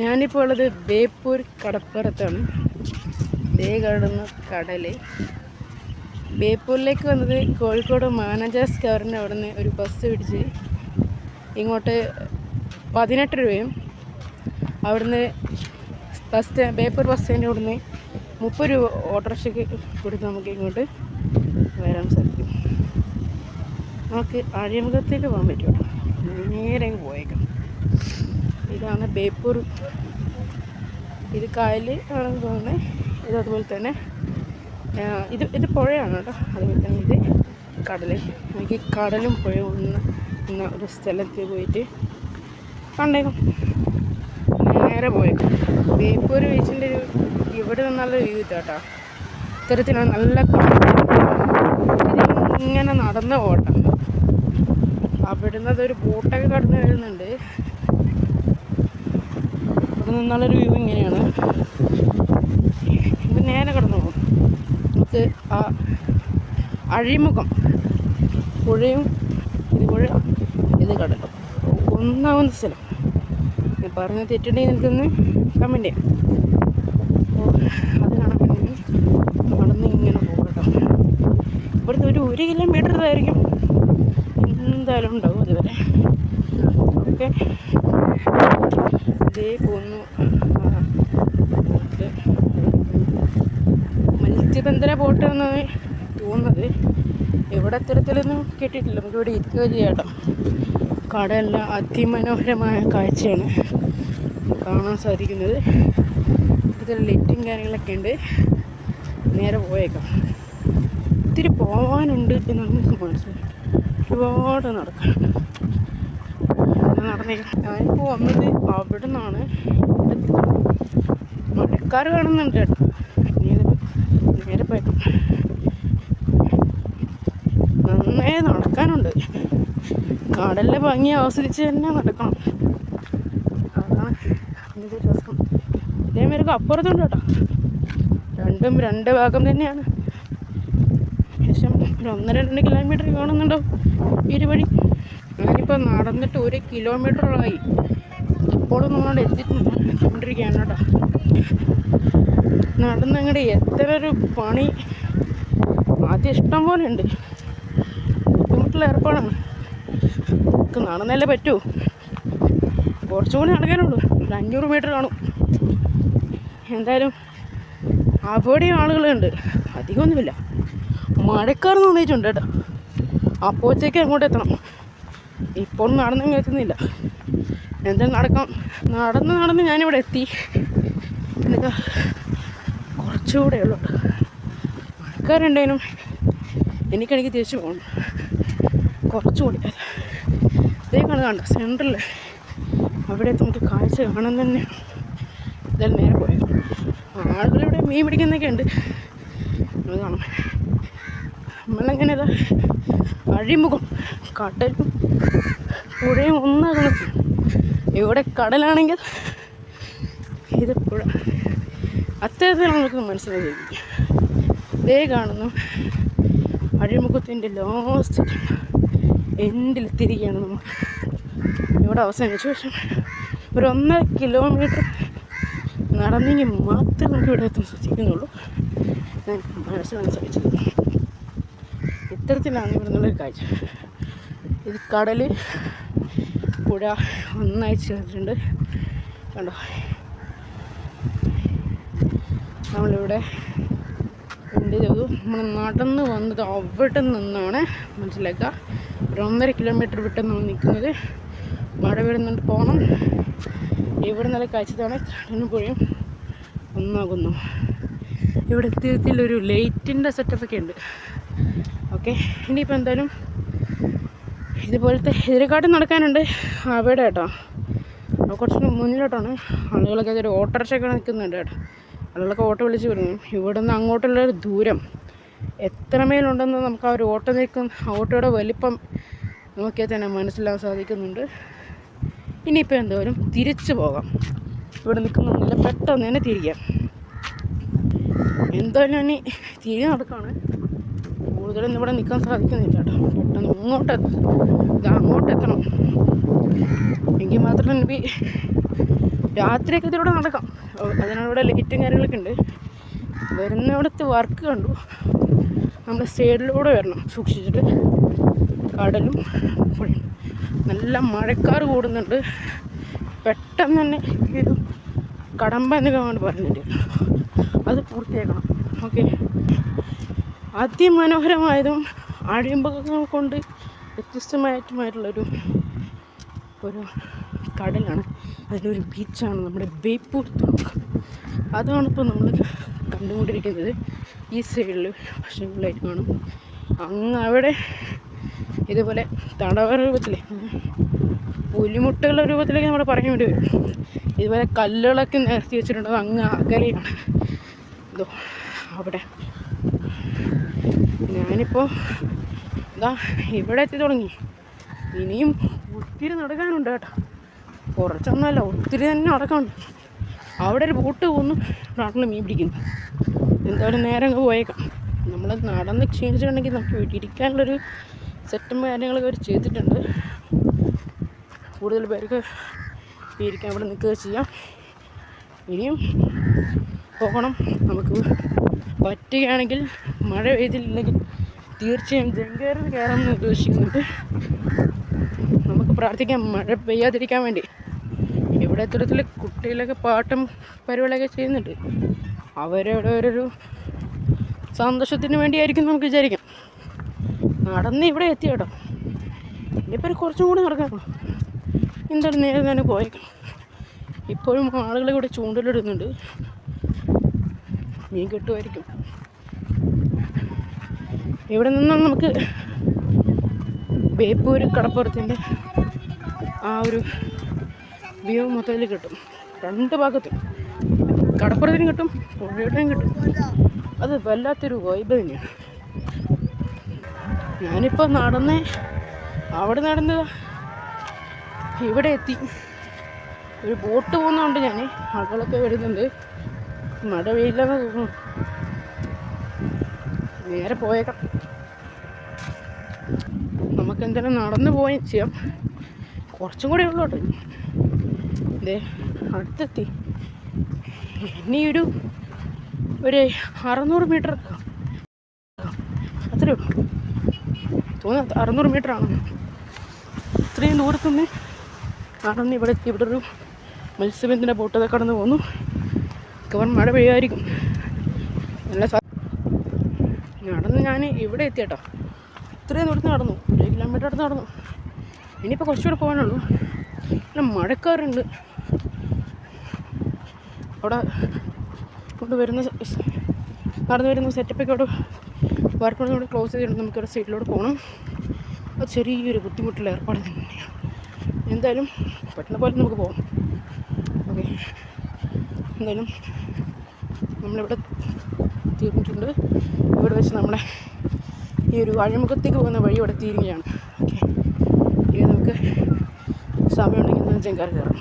ഞാനിപ്പോൾ ഉള്ളത് ബേപ്പൂർ കടപ്പുറത്താണ്. ദേ കാണുന്ന കടൽ. ബേപ്പൂരിലേക്ക് വന്നത് കോഴിക്കോട് മാനേജേഴ്സ് കവറിന്റെ അവിടെ നിന്ന് ഒരു ബസ് പിടിച്ച് ഇങ്ങോട്ട് പതിനെട്ട് രൂപയും അവിടുന്ന് ബസ് സ്റ്റാൻഡ് ബേപ്പൂർ ബസ് സ്റ്റാൻഡിന്റെ അവിടുന്ന് മുപ്പത് രൂപ ഓട്ടോറിക്ഷയ്ക്ക് കൊടുത്ത് നമുക്ക് ഇങ്ങോട്ട് വരാൻ സാധിക്കും. നമുക്ക് അഴിമുഖത്തേക്ക് പോകാൻ പറ്റുമോ നേരെ പോയേക്കാം. ഇതാണ് ബേപ്പൂർ. ഇത് കായൽ ആണെന്ന് തോന്നുന്നത് ഇത് അതുപോലെ തന്നെ ഇത് ഇത് പുഴയാണ് കേട്ടോ. അതുപോലെ തന്നെ ഇത് കടൽ എനിക്ക് കടലും പുഴയും എന്ന ഒരു സ്ഥലത്ത് പോയിട്ട് കണ്ടേക്കും. നേരെ പോയേക്കും. ബേപ്പൂർ ബീച്ചിന്റെ ഒരു ഇവിടെ നിന്നുള്ള വ്യൂ കേട്ടോ ഇത്തരത്തിലാണ് നല്ല ഇങ്ങനെ നടന്ന ഓട്ടം. അവിടുന്ന് അതൊരു ബോട്ടൊക്കെ കടന്നു വരുന്നുണ്ട്. ഇവിടെ നിന്നുള്ളൊരു വ്യൂ ഇങ്ങനെയാണ്. ഇത് നേരെ കിടന്നു പോകും. നമുക്ക് ആ അഴിമുഖം. പുഴയും ഇത് പുഴ ഇത് കടലും ഒന്നാവുന്ന സ്ഥലം. ഞാൻ പറഞ്ഞ തെറ്റുണ്ടെങ്കിൽ എനിക്കൊന്ന് കമന്റ് ചെയ്യാം. അത് കാണാൻ നടന്ന് ഇങ്ങനെ പോകട്ടോ. ഇവിടുത്തെ ഒരു ഒരു കിലോമീറ്റർ ആയിരിക്കും എന്തായാലും ഉണ്ടാവും അതുവരെ. ഓക്കെ. ഇതേ പോന്നു. ആ, മത്സ്യബന്ധന ബോട്ട് എന്നാണ് തോന്നുന്നത് ഇവിടെ അത്തരത്തിലൊന്നും കിട്ടിയിട്ടില്ല നമുക്ക് ഇവിടെ ഇരിക്കുക ചെയ്യാട്ടോ. കടലെല്ലാം അതിമനോഹരമായ കാഴ്ചയാണ് കാണാൻ സാധിക്കുന്നത്. ഇത്തരം ലൈറ്റും കാര്യങ്ങളൊക്കെ ഉണ്ട്. നേരെ പോയേക്കാം. ഒത്തിരി പോകാനുണ്ട് എന്നാണ് നമുക്ക് മനസ്സിലായി ഒരുപാട് നടക്കാനുണ്ട്. നടന്നേക്കാം ഞാനിപ്പോൾ വന്നത് അവിടെ നിന്നാണ് മഴക്കാർ കാണുന്നുണ്ട് കേട്ടോ. നേരെ പോയി നന്നേ നടക്കാനുണ്ട്. കടലിലെ ഭംഗി ആസ്വദിച്ച് തന്നെ നടക്കണം. അതാണ് രസം ഇതേമാതിരി അപ്പുറത്തുണ്ട് കേട്ടോ. രണ്ടും രണ്ട് ഭാഗം തന്നെയാണ്. ഏകദേശം ഒരു ഒന്നര രണ്ട് കിലോമീറ്റർ കാണുന്നുണ്ടോ ഇരുവഴി ഞാനിപ്പോൾ നടന്നിട്ട് ഒരു കിലോമീറ്ററായി ഇപ്പോഴും നമ്മളോട് എത്തിക്കൊണ്ടിരിക്കുകയാണ് കേട്ടോ. നടന്നങ്ങടെ എത്ര ഒരു പണി ആദ്യം ഇഷ്ടം പോലെ ഉണ്ട്. ബുദ്ധിമുട്ടുള്ള ഏർപ്പാടാണ്. നമുക്ക് നടന്നല്ലേ പറ്റൂ. കുറച്ചുകൂടി നടക്കാനുള്ളൂ. ഒരു അഞ്ഞൂറ് മീറ്റർ കാണും. എന്തായാലും അവിടെയും ആളുകളുണ്ട്. അധികമൊന്നുമില്ല. മഴക്കാർ നന്നായിട്ടുണ്ട് കേട്ടോ. അപ്പോഴത്തേക്ക് അങ്ങോട്ട് എത്തണം. ഇപ്പോൾ നടന്നും എത്തുന്നില്ല. എന്തായാലും നടക്കാം. നടന്ന് നടന്ന് ഞാനിവിടെ എത്തി. എന്നിട്ട് കുറച്ചുകൂടെ ഉള്ളു. മഴക്കാരുണ്ടേനും എനിക്കാണെങ്കിൽ തിരിച്ചു പോകണം. കുറച്ചുകൂടി. ഇതേ കാണുക കണ്ട? സെന്ററിൽ അവിടെ നമുക്ക് കാഴ്ച കാണാൻ തന്നെ ഇതെല്ലാം നേരെ പോയത് ആളുകളിവിടെ മീൻ പിടിക്കുന്നൊക്കെ ഉണ്ട്. അത് കാണാം നമ്മളെങ്ങനെ ഇതാ അഴിമുഖം. കടലും പുഴയും ഒന്നാകണം. ഇവിടെ കടലാണെങ്കിൽ ഇത് പുഴ അത്തരത്തിൽ നമുക്ക് മനസ്സിലാക്കി ഇതേ കാണുന്നു അഴിമുഖത്തിന്റെ ലാസ്റ്റ് എൻഡിലെത്തിയിരിക്കുകയാണ് നമ്മൾ. ഇവിടെ അവസാനിച്ച ശേഷം ഒരു ഒന്നര കിലോമീറ്റർ നടന്നെങ്കിൽ മാത്രമേ നമുക്ക് ഇവിടെ എത്താൻ സാധിക്കുന്നുള്ളൂ ഞാൻ മനസ്സിലാക്കാൻ സാധിച്ചത് ഇത്തരത്തിലാണ് ഇവിടെ നിന്നുള്ളൊരു കാഴ്ച. ഇത് കടൽ പുഴ ഒന്നായി ചേർന്നിട്ടുണ്ട്. കണ്ടോ? നമ്മളിവിടെ എന്ത് ചെയ്തു. നമ്മൾ നടന്ന് വന്നത് അവിടെ നിന്നാണ്. മനസ്സിലാക്കുക ഒരു ഒന്നര കിലോമീറ്റർ വിട്ട് നമ്മൾ നിൽക്കുന്നത്. മഴ വരുന്നുണ്ട് പോകണം ഇവിടെ നല്ല കാഴ്ചതാണ്? കടലിന് പുഴയും ഒന്നാകുന്നു. ഇവിടെ ഇത്തരത്തിലൊരു ലൈറ്റിന്റെ സെറ്റപ്പൊക്കെ ഉണ്ട്. ഓക്കെ ഇനിയിപ്പോൾ എന്തായാലും ഇതുപോലത്തെ ഇതിനെക്കാട്ടും നടക്കാനുണ്ട്. അവിടെ കേട്ടോ. അപ്പോൾ കുറച്ച് മുന്നിലോട്ടാണ്. ആളുകളൊക്കെ അതൊരു ഓട്ടോറിക്ഷയൊക്കെ നിൽക്കുന്നുണ്ട് കേട്ടോ. ആളുകളൊക്കെ ഓട്ടോ വിളിച്ച് വരുന്നു. ഇവിടെ നിന്ന് അങ്ങോട്ടുള്ള ഒരു ദൂരം എത്ര മേലുണ്ടെന്ന് നമുക്ക് ആ ഒരു ഓട്ടോ നിൽക്കുന്ന ഓട്ടോയുടെ വലിപ്പം നോക്കിയാൽ തന്നെ മനസ്സിലാക്കാൻ സാധിക്കുന്നുണ്ട്. ഇനിയിപ്പോൾ എന്തോരം തിരിച്ചു പോകാം. ഇവിടെ നിൽക്കുന്നില്ല പെട്ടെന്ന് തന്നെ തിരിക്കാം. എന്തായാലും ഇനി തിരികെ നടക്കാണ്. കൂടുതലൊന്നും ഇവിടെ നിൽക്കാൻ സാധിക്കുന്നില്ല കേട്ടോ. പെട്ടെന്ന് ഇത് അങ്ങോട്ട് എത്തണം എങ്കിൽ മാത്രം എനിക്ക് രാത്രിയൊക്കെ ഇതിലൂടെ നടക്കാം. അതിനവിടെ ലൈറ്റും കാര്യങ്ങളൊക്കെ ഉണ്ട്. വരുന്നിടത്ത് വർക്ക് കണ്ടു. നമ്മൾ സൈഡിലൂടെ വരണം. സൂക്ഷിച്ചിട്ട് കടലും നല്ല മഴക്കാറ് കൂടുന്നുണ്ട്. പെട്ടെന്ന് തന്നെ ഈ കടമ്പ എന്നൊക്കെ അങ്ങോട്ട് പറഞ്ഞിട്ട് അത് പൂർത്തിയാക്കണം. ഓക്കെ അതിമനോഹരമായതും അഴിമ്പകങ്ങൾ കൊണ്ട് വ്യത്യസ്തമായിട്ടുമായിട്ടുള്ളൊരു ഒരു കടലാണ്. അതിലൊരു ബീച്ചാണ് നമ്മുടെ ബേപ്പൂർ തുറമുഖം അതാണ് ഇപ്പോൾ നമ്മൾ കണ്ടുകൊണ്ടിരിക്കുന്നത്. ഈ സൈഡിൽ വശങ്ങളിലായിട്ട് കാണും. അങ്ങ് അവിടെ ഇതുപോലെ തടവ രൂപത്തിൽ പുലിമുട്ടുകളുടെ രൂപത്തിലേക്ക് നമ്മൾ പറയാൻ വേണ്ടി വരും. ഇതുപോലെ കല്ലുകളൊക്കെ നിരത്തി വെച്ചിട്ടുണ്ടത് അങ്ങ് അകലെയാണ്. ഇതോ അവിടെ ഞാനിപ്പോൾ ഇതാ ഇവിടെ എത്തി തുടങ്ങി. ഇനിയും ഒത്തിരി നടക്കാനുണ്ട് കേട്ടോ. കുറച്ചൊന്നുമല്ല ഒത്തിരി തന്നെ നടക്കാനുണ്ട്. അവിടെ ഒരു ബോട്ട് പോകുന്നു നാട്ടിൽ മീൻ പിടിക്കുന്നു. എന്തായാലും നേരെ അങ്ങ് പോയേക്കാം. നമ്മൾ നടന്ന് ക്ഷീണിച്ചിട്ടുണ്ടെങ്കിൽ നമുക്ക് വീട്ടിരിക്കാനുള്ളൊരു സെറ്റും കാര്യങ്ങളൊക്കെ അവർ ചെയ്തിട്ടുണ്ട്. കൂടുതൽ പേർക്ക് ഇരിക്കാൻ ഇവിടെ നിൽക്കുക ചെയ്യാം. ഇനിയും പോകണം. നമുക്ക് പറ്റുകയാണെങ്കിൽ മഴ പെയ്തില്ലെങ്കിൽ തീർച്ചയായും ജങ്കേറിൽ കയറാമെന്ന് ഉദ്ദേശിക്കുന്നുണ്ട്. നമുക്ക് പ്രാർത്ഥിക്കാം മഴ പെയ്യാതിരിക്കാൻ വേണ്ടി. ഇവിടെ ഇത്തരത്തിൽ കുട്ടികളൊക്കെ പാട്ടും പരിപാടിയൊക്കെ ചെയ്യുന്നുണ്ട്. അവരുടെ ഒരു സന്തോഷത്തിന് വേണ്ടിയായിരിക്കും നമുക്ക് വിചാരിക്കാം. നടന്ന് ഇവിടെ എത്തി കേട്ടോ. ഇനിയിപ്പോൾ കുറച്ചും കൂടി നടക്കാനുള്ളൂ. എന്തായാലും നേരെ തന്നെ പോയേക്കാം. ഇപ്പോഴും ആളുകളെ ഇവിടെ ചൂണ്ടലിടുന്നുണ്ട്. മീൻ കിട്ടുമായിരിക്കും. ഇവിടെ നിന്നും നമുക്ക് ബേപ്പൂർ കടപ്പുറത്തിന്റെ ആ ഒരു വ്യൂ മൊത്തത്തിൽ കിട്ടും. രണ്ട് ഭാഗത്തും. കടപ്പുറത്തിനും കിട്ടും പുഴയുടെയും കിട്ടും. അത് വല്ലാത്തൊരു വൈബ് തന്നെയാണ്. ഞാനിപ്പോൾ നടന്ന് അവിടെ നടന്ന് ഇവിടെ എത്തി. ഒരു ബോട്ട് പോകുന്നതുകൊണ്ട് ഞാൻ ആളുകളൊക്കെ വരുന്നുണ്ട്. മഴ പെയ്യില്ലെന്ന് തോന്നുന്നു നേരെ പോയേക്കാം. നമുക്ക് എന്തായാലും നടന്നു പോവുകയും ചെയ്യാം. കുറച്ചും കൂടെ ഉള്ളൂ കേട്ടോ. ഇതേ അടുത്തെത്തി. ഇനി ഒരു അറുന്നൂറ് മീറ്റർ അത്രയേ ഉള്ളൂ. തോന്നുന്നു അറുന്നൂറ് മീറ്റർ ആണ്. ഇത്രയും ദൂരത്തുനിന്ന് നടന്ന് ഇവിടെ ഇവിടെ ഒരു മത്സ്യബന്ധന ബോട്ടൊക്കെ കടന്നു പോന്നു. മിക്കവാറും മഴ പെയ്യുമായിരിക്കും നല്ല നടന്ന് ഞാൻ ഇവിടെ എത്തി കേട്ടോ ഇത്രയും ദൂരത്ത് നടന്നു. ഒരു കിലോമീറ്റർ അടുത്ത് നടന്നു. ഇനിയിപ്പോൾ കുറച്ചുകൂടെ പോകാനുള്ളൂ. പിന്നെ മഴക്കാറുണ്ട്. അവിടെ കൊണ്ട് വരുന്ന നടന്നു വരുന്ന സെറ്റപ്പൊക്കെ അവിടെ വർക്കോടെ കൂടെ ക്ലോസ് ചെയ്തിട്ടുണ്ട്. നമുക്കിവിടെ സൈഡിലോട്ട് പോകണം അത് ചെറിയൊരു ബുദ്ധിമുട്ടുള്ള ഏർപ്പാട് തന്നെയാണ് എന്തായാലും പെട്ടെന്ന് പോലെ നമുക്ക് പോകാം ഓക്കെ എന്തായാലും നമ്മളിവിടെ തീർന്നിട്ടുണ്ട് ഇവിടെ വെച്ച് നമ്മളെ ഈ ഒരു അഴിമുഖത്തേക്ക് പോകുന്ന വഴി ഇവിടെ തീരുകയാണ്. ഓക്കെ ഇനി നമുക്ക് സമയമുണ്ടെങ്കിൽ ചെങ്കാർ കയറാം.